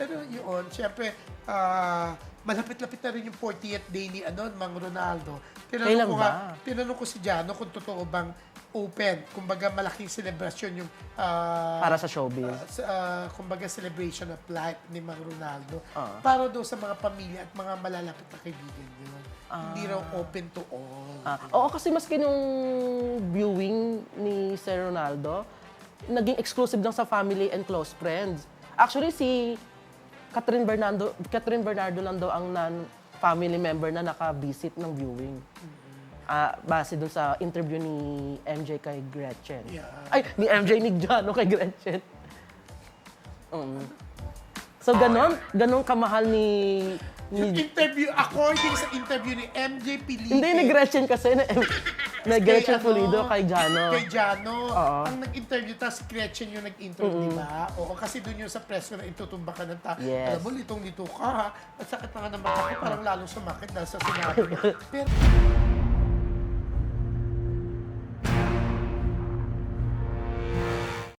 Pero yun, syempre, ah, malapit-lapit na rin yung 40th day ni ano, Mang Ronaldo. Tinanong Kailan ko ba? nga, tinanong ko si Jano kung totoo bang open. Kumbaga, malaking celebration yung ah, Para sa showbiz. ah, sa, ah, kumbaga celebration of life ni Mang Ronaldo Ah. para daw sa mga pamilya at mga malalapit na kaibigan niya. Hindi raw open to all. Ah, oo, kasi maski nung viewing ni Sir Ronaldo, naging exclusive lang sa family and close friends. Actually, si Catherine Bernardo, Catherine Bernardo lang daw ang non-family member na naka-visit ng viewing. Ah, base dun sa interview ni MJ kay Gretchen. Yeah. Ay, ni MJ ni Jano kay Gretchen. Mm. So, ganon, ganon kamahal ni... Yung ni interview, according sa interview ni MJ Pilipe. hindi, ni Gretchen kasi. Na, na Gretchen ano, Pulido kay Jano. Kay Jano. Oo. Ang nag-interview, tapos Gretchen yung nag-interview, di ba? Oo, kasi doon yung sa press ko na itutumba ka ng ta. Yes. Alam mo, litong-lito ka ha. At sakit na nga naman ako, parang lalong sumakit dahil sa sinabi niya. Pero,